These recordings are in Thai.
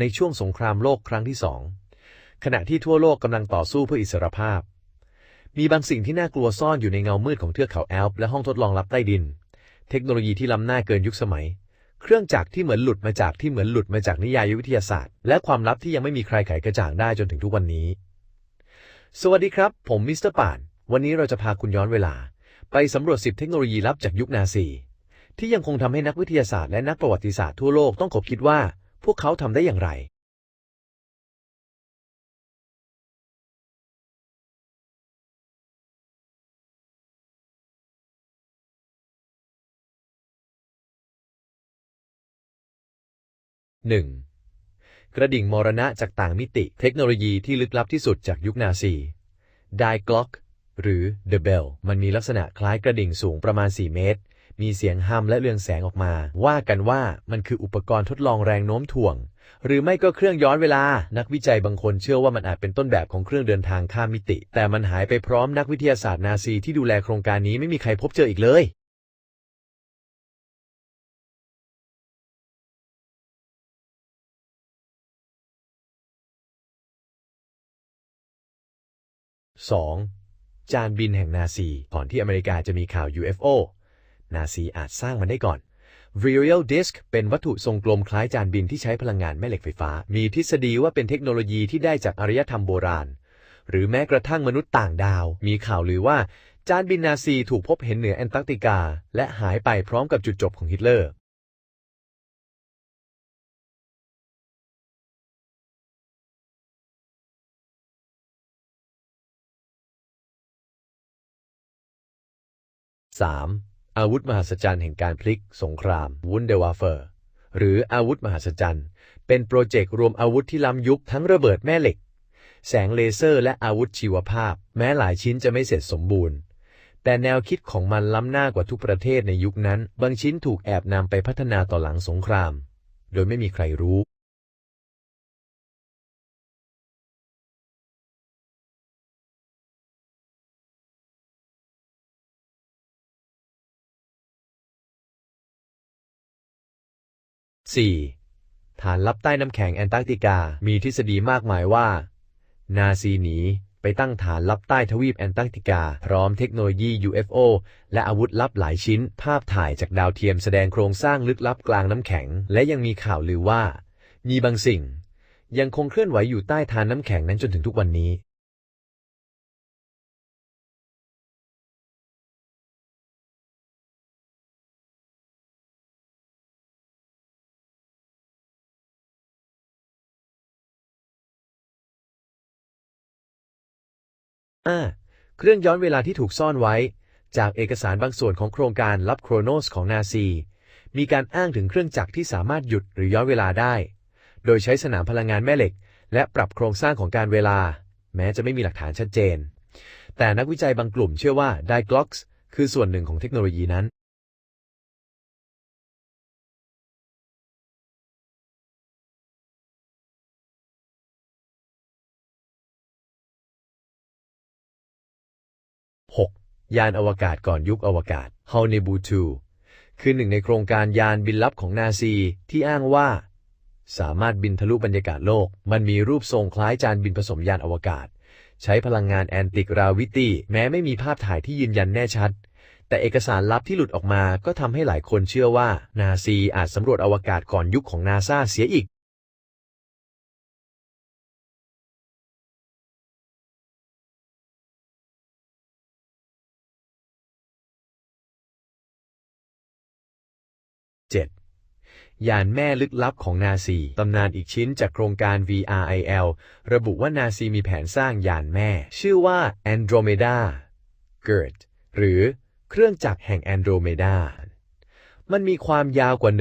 ในช่วงสงครามโลกครั้งที่สองขณะที่ทั่วโลกกำลังต่อสู้เพื่ออิสรภาพ มีบางสิ่งที่น่ากลัวซ่อนอยู่ในเงามืดของเทือกเขาแอลป์และห้องทดลองลับใต้ดิน เทคโนโลยีที่ล้ำหน้าเกินยุคสมัย เครื่องจักรที่เหมือนหลุดมาจากที่เหมือนหลุดมาจากนิยายวิทยาศาสตร์ และความลับที่ยังไม่มีใครไขกระจ่างได้จนถึงทุกวันนี้ สวัสดีครับ ผมมิสเตอร์ป่าน วันนี้เราจะพาคุณย้อนเวลา ไปสำรวจ10เทคโนโลยีลับจากยุคนาซีที่ยังคงทำให้นักวิทยาศาสตร์และนักประวัติศาสตร์ทั่วโลกต้องขบคิดว่า พวกเขาทำได้อย่างไร 1. กระดิ่งมรณะจากต่างมิติเทคโนโลยีที่ลึกลับที่สุดจากยุคนาซี Die Glock หรือ The Bell มันมีลักษณะคล้ายกระดิ่งสูงประมาณ 4 เมตร มีเสียงฮัมและเรืองแสงออกมา ว่ากันว่ามันคืออุปกรณ์ทดลองแรงโน้มถ่วง หรือไม่ก็เครื่องย้อนเวลา นักวิจัยบางคนเชื่อว่ามันอาจเป็นต้นแบบของเครื่องเดินทางข้ามมิติ แต่มันหายไปพร้อมนักวิทยาศาสตร์นาซีที่ดูแลโครงการนี้ไม่มีใครพบเจออีกเลย 2. จานบินแห่งนาซีก่อนที่อเมริกาจะมีข่าว UFO นาซีอาจสร้างมันได้ก่อน Virial Disk เป็นวัตถุทรงกลมคล้ายจานบินที่ใช้พลังงานแม่เหล็กไฟฟ้า มีทฤษฎีว่าเป็นเทคโนโลยีที่ได้จากอารยธรรมโบราณ หรือแม้กระทั่งมนุษย์ต่างดาว มีข่าวลือว่าจานบินนาซีถูกพบเห็นเหนือแอนตาร์กติกา และหายไปพร้อมกับจุดจบของฮิตเลอร์ 3. อาวุธมหัศจรรย์แห่งการพลิก สงครามวุนเดวาเฟอร์หรืออาวุธมหัศจรรย์ เป็นโปรเจกต์รวมอาวุธที่ล้ำยุคทั้งระเบิดแม่เหล็ก แสงเลเซอร์และอาวุธชีวภาพ แม้หลายชิ้นจะไม่เสร็จสมบูรณ์ แต่แนวคิดของมันล้ำหน้ากว่าทุกประเทศในยุคนั้น บางชิ้นถูกแอบนำไปพัฒนาต่อหลังสงคราม โดยไม่มีใครรู้ 4. ฐานลับใต้น้ำแข็งแอนตาร์กติกา มีทฤษฎีมากมายว่า นาซีหนีไปตั้งฐานลับใต้ทวีปแอนตาร์กติกา พร้อมเทคโนโลยี UFO และอาวุธลับหลายชิ้น ภาพถ่ายจากดาวเทียมแสดงโครงสร้างลึกลับกลางน้ำแข็ง และยังมีข่าวลือว่า มีบางสิ่ง ยังคงเคลื่อนไหวอยู่ใต้ฐานน้ำแข็งนั้นจนถึงทุกวันนี้ อ่าเครื่องย้อนเวลาที่ถูกซ่อนไว้ จากเอกสารบางส่วนของโครงการลับโครโนสของนาซี มีการอ้างถึงเครื่องจักรที่สามารถหยุดหรือย้อนเวลาได้ โดยใช้สนามพลังงานแม่เหล็ก และปรับโครงสร้างของการเวลา แม้จะไม่มีหลักฐานชัดเจน แต่นักวิจัยบางกลุ่มเชื่อว่าไดกล็อกส์คือส่วนหนึ่งของเทคโนโลยีนั้น ยานอวกาศก่อนยุคอวกาศ h a l n e b u 2คือหนึ่งในโครงการยานบินลับของนาซีที่อ้างว่า สามารถบินทะลุบรรยากาศโลก มันมีรูปทรงคล้ายจานบินผสมยานอวกาศ ใช้พลังงานแอนติกราวิตี้ แม้ไม่มีภาพถ่ายที่ยืนยันแน่ชัด แต่เอกสารลับที่หลุดออกมาก็ทำให้หลายคนเชื่อว่านาซีอาจสำรวจอวกาศก่อนยุคของนาซาเสียอีก ยานแม่ลึกลับของนาซีตำนานอีกชิ้นจากโครงการ VRIL ระบุว่านาซีมีแผนสร้างยานแม่ ชื่อว่า Andromeda GERD หรือเครื่องจักรแห่ง Andromeda มันมีความยาวกว่า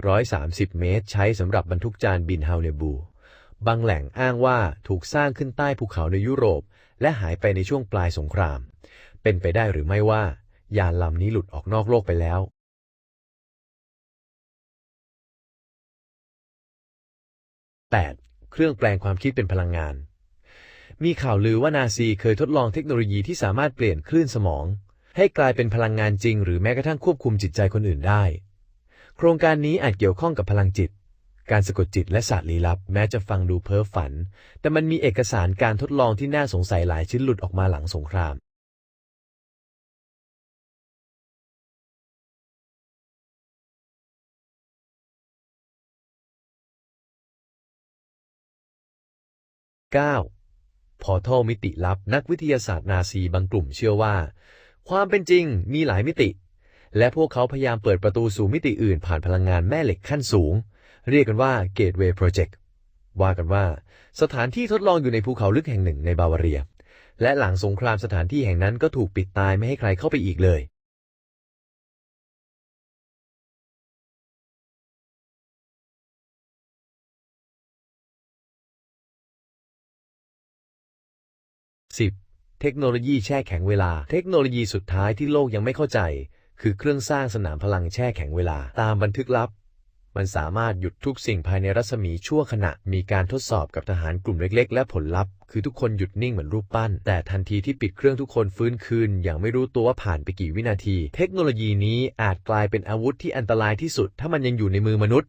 130 เมตร ใช้สำหรับบรรทุกจานบินเฮาเนบู บางแหล่งอ้างว่าถูกสร้างขึ้นใต้ภูเขาในยุโรป และหายไปในช่วงปลายสงคราม เป็นไปได้หรือไม่ว่า ยานลำนี้หลุดออกนอกโลกไปแล้ว 8. เครื่องแปลงความคิดเป็นพลังงาน มีข่าวลือว่านาซีเคยทดลองเทคโนโลยีที่สามารถเปลี่ยนคลื่นสมอง ให้กลายเป็นพลังงานจริง หรือแม้กระทั่งควบคุมจิตใจคนอื่นได้ โครงการนี้อาจเกี่ยวข้องกับพลังจิต การสะกดจิตและศาสตร์ลี้ลับ แม้จะฟังดูเพ้อฝัน แต่มันมีเอกสารการทดลองที่น่าสงสัยหลายชิ้นหลุดออกมาหลังสงคราม 9. พอทัลมิติลับนักวิทยาศาสตร์นาซีบางกลุ่มเชื่อว่า ความเป็นจริงมีหลายมิติ และพวกเขาพยายามเปิดประตูสู่มิติอื่นผ่านพลังงานแม่เหล็กขั้นสูง เรียกกันว่า Gateway Project ว่ากันว่า สถานที่ทดลองอยู่ในภูเขาลึกแห่งหนึ่งในบาวาเรีย และหลังสงครามสถานที่แห่งนั้นก็ถูกปิดตายไม่ให้ใครเข้าไปอีกเลย 10. เทคโนโลยีแช่แข็งเวลา เทคโนโลยีสุดท้ายที่โลกยังไม่เข้าใจ คือเครื่องสร้างสนามพลังแช่แข็งเวลา ตามบันทึกลับ มันสามารถหยุดทุกสิ่งภายในรัศมีชั่วขณะ มีการทดสอบกับทหารกลุ่มเล็ก ๆ และผลลัพธ์ คือทุกคนหยุดนิ่งเหมือนรูปปั้น แต่ทันทีที่ปิดเครื่องทุกคนฟื้นคืน อย่างไม่รู้ตัวว่าผ่านไปกี่วินาที เทคโนโลยีนี้อาจกลายเป็นอาวุธที่อันตรายที่สุด ถ้ามันยังอยู่ในมือมนุษย์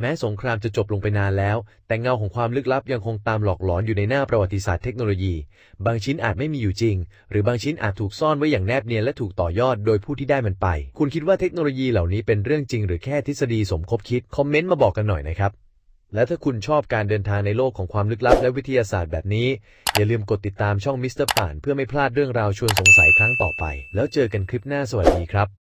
แม้สงครามจะจบลงไปนานแล้ว แต่เงาของความลึกลับยังคงตามหลอกหลอนอยู่ในหน้าประวัติศาสตร์เทคโนโลยี บางชิ้นอาจไม่มีอยู่จริง หรือบางชิ้นอาจถูกซ่อนไว้อย่างแนบเนียนและถูกต่อยอดโดยผู้ที่ได้มันไป คุณคิดว่าเทคโนโลยีเหล่านี้เป็นเรื่องจริงหรือแค่ทฤษฎีสมคบคิด คอมเมนต์มาบอกกันหน่อยนะครับ และถ้าคุณชอบการเดินทางในโลกของความลึกลับและวิทยาศาสตร์แบบนี้ อย่าลืมกดติดตามช่องมิสเตอร์ป่านเพื่อไม่พลาดเรื่องราวชวนสงสัยครั้งต่อไป แล้วเจอกันคลิปหน้าสวัสดีครับ